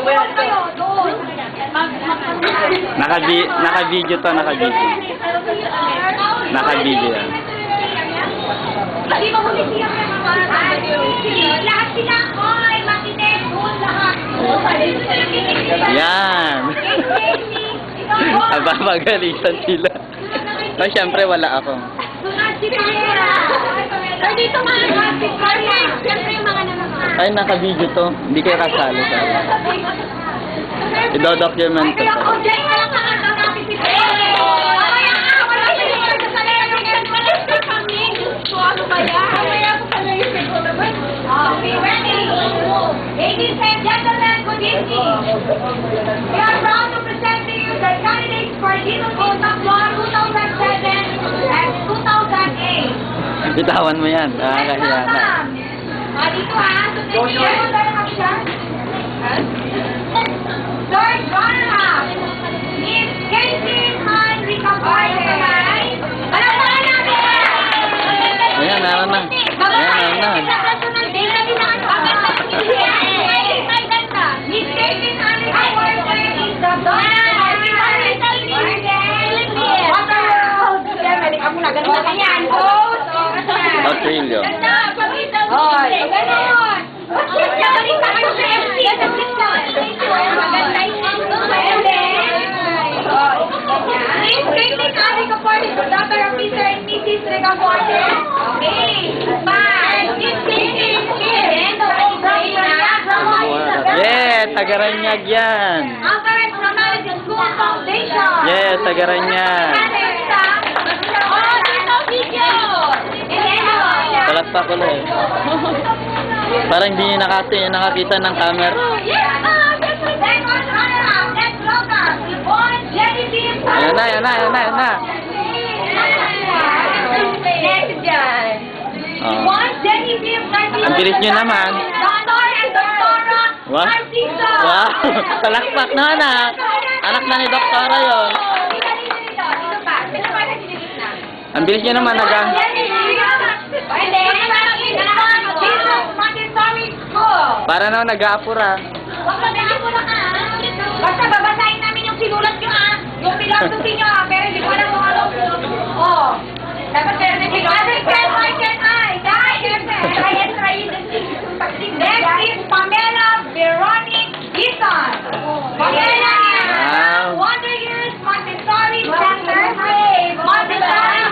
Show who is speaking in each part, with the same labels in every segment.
Speaker 1: Ito.
Speaker 2: kayo, doon.
Speaker 3: Naka-vi naka-video to, naka-video. Naka-video yan.
Speaker 2: Hindi mo huli siya ng mga Lahat sila, oy, makinig, doon lahat.
Speaker 3: Yan. Nababagalitan sila. No, syempre wala ako.
Speaker 2: Sunod si Pamela. Ay, dito mga. Siyempre.
Speaker 3: Ay, naka-video to. Hindi kayo kasali sa ko
Speaker 2: Kaya
Speaker 3: to.
Speaker 2: ko, ready? Ladies and gentlemen, good evening. We are proud to present to you the candidates for Dino Costa Floor 2007 and 2008.
Speaker 3: Bitawan mo yan. Nakakahiya na.
Speaker 2: Ah, dito ha. Siya. Third runner-up. Miss Casey Manrica Carter. Ano pa natin?
Speaker 3: Ayan, meron na. Ayan, meron na.
Speaker 2: Miss Casey Manrica Carter is the na. Ganun na ganyan. Host of
Speaker 3: Australia.
Speaker 2: Ganda, pagkita mo. Hoy. Ganon. And and.
Speaker 3: Yeah, Tagaranyag yan.
Speaker 2: Alvarez Ramalho School Foundation.
Speaker 3: Yeah, Tagaranyag.
Speaker 2: Oh, dito video.
Speaker 3: Palakpak ulit. Parang hindi niya nakati, nakakita ng camera. Ayan na, ayan na, ayan na, ayan na. Oh. Ang bilis nyo naman. Wow. Wow. Palakpak na anak. Anak na ni Doktora
Speaker 2: na.
Speaker 3: Ang bilis nyo naman, nagang. Para na nag-aapura.
Speaker 2: Huwag mo na ka? Basta babasahin namin yung sinulat nyo, ha? Yung philosophy nyo, ha? Pero hindi ko alam kung ano. Oo. Dapat pero na dito. Other can, I can, I. Die, siyempre. I am trying to see. Next is Pamela Veronique Gison. Pamela
Speaker 3: Wow.
Speaker 2: Wonder Years Montessori Center. Montessori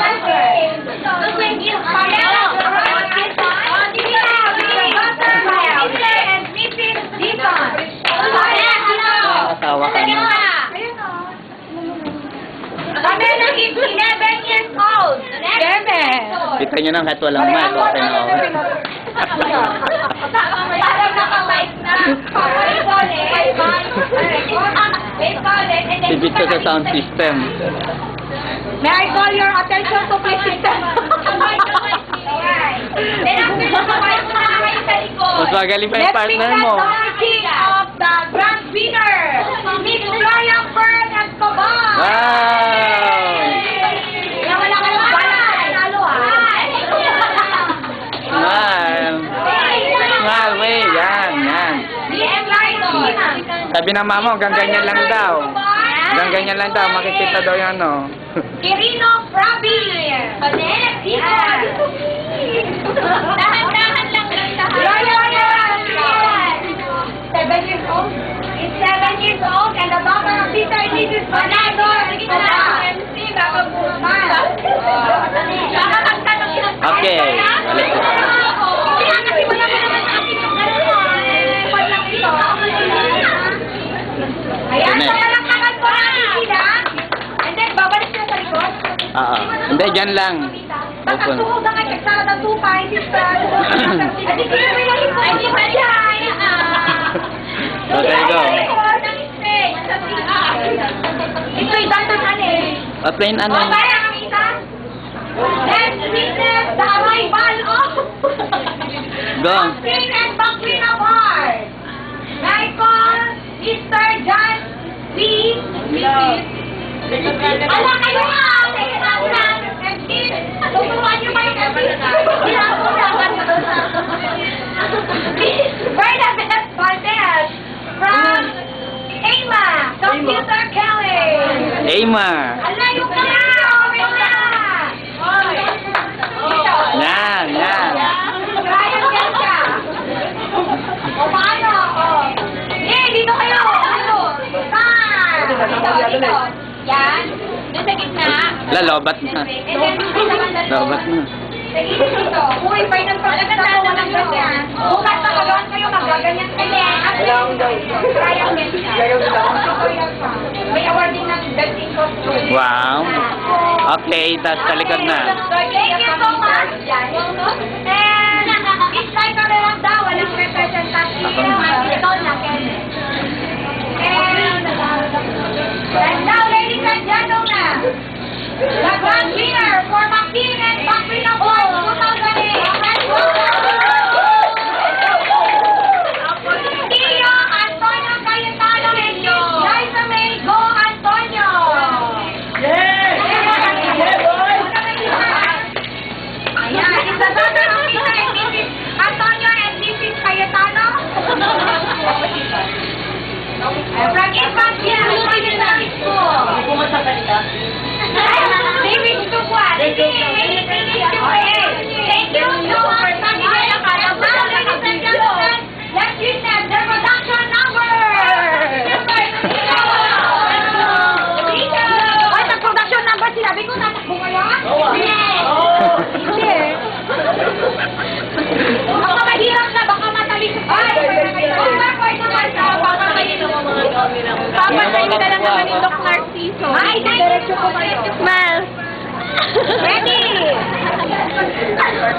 Speaker 2: Center. Pamela Veronique Gison. Mr. and Mrs. Gison.
Speaker 3: Nakakatawa ka na.
Speaker 2: Pamela is 11 years old. Seven.
Speaker 3: Kita nyo nang kahit walang mic, okay na ako. Sibit ko sa sound system.
Speaker 2: May I call your attention to please system?
Speaker 3: Mas magaling pa yung partner mo.
Speaker 2: Let's meet the of the grand winner, Miss Gloria Fern Escobar.
Speaker 3: Wow! Sabi ng mama, hanggang ganyan lang daw. Hanggang ganyan lang daw, makikita daw yung ano.
Speaker 2: Irino Prabi. Panet. Dito. Dahan-dahan lang lang dahan. Fern. Seven years old. Is seven years old and the daughter of Peter and Mrs. Fernando. MC, baka magtanong.
Speaker 3: Okay. Balik
Speaker 2: Ay, di ba yan?
Speaker 3: Okay, go.
Speaker 2: Ito yung dantan ano eh.
Speaker 3: O, plain ano?
Speaker 2: O, kaya kami isa? Let's witness the arrival of...
Speaker 3: Go.
Speaker 2: King and. May I call Mr. John C. Ala kayo nga! right after that's my dash from Ama, Computer
Speaker 3: Kelly.
Speaker 2: Ama. Alayo ka na!
Speaker 3: Yan.
Speaker 2: Doon sa gitna.
Speaker 3: Lalobat na. Lobat na.
Speaker 2: Sa gitna dito. Uy, pwede ng pagkakatawa ng ganyan. Bukas talagaan kayo, magaganyan kayo. At Brian, yan ka. May awarding ng dancing costume.
Speaker 3: Wow. Okay, tas sa likod na.
Speaker 2: Thank you so much. And it's like a lang daw, walang representation. Ikaw na, Kenneth. And, and now, ladies and gentlemen, the grand winner for Maclean and Maclean Na lang naman yung Doc Narciso. Ay, diretso po kayo. Mal. Ready?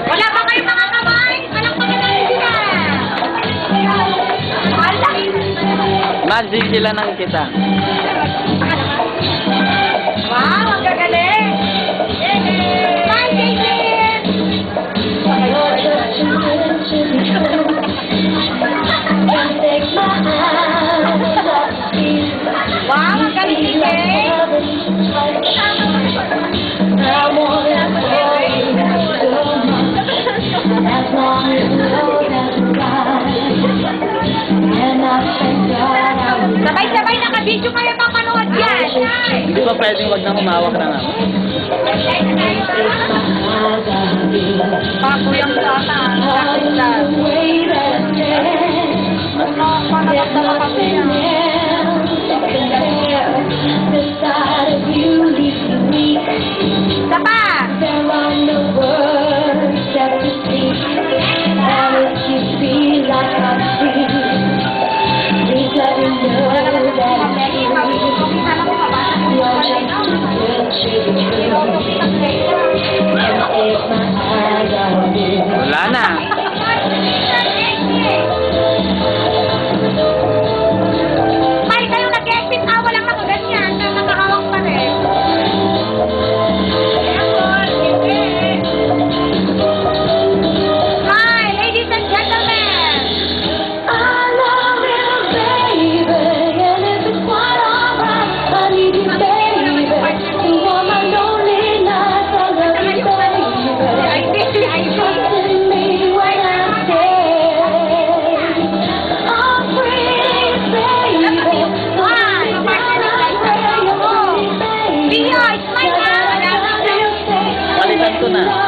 Speaker 2: Wala ba kayong mga kamay? Walang pagkakalit sila. Wala.
Speaker 3: Magic sila ng kita.
Speaker 2: Wow,
Speaker 3: Hindi pa pwedeng wag na humawak ng ako.
Speaker 2: Bago yung sata. Isa pa!
Speaker 1: There are no words না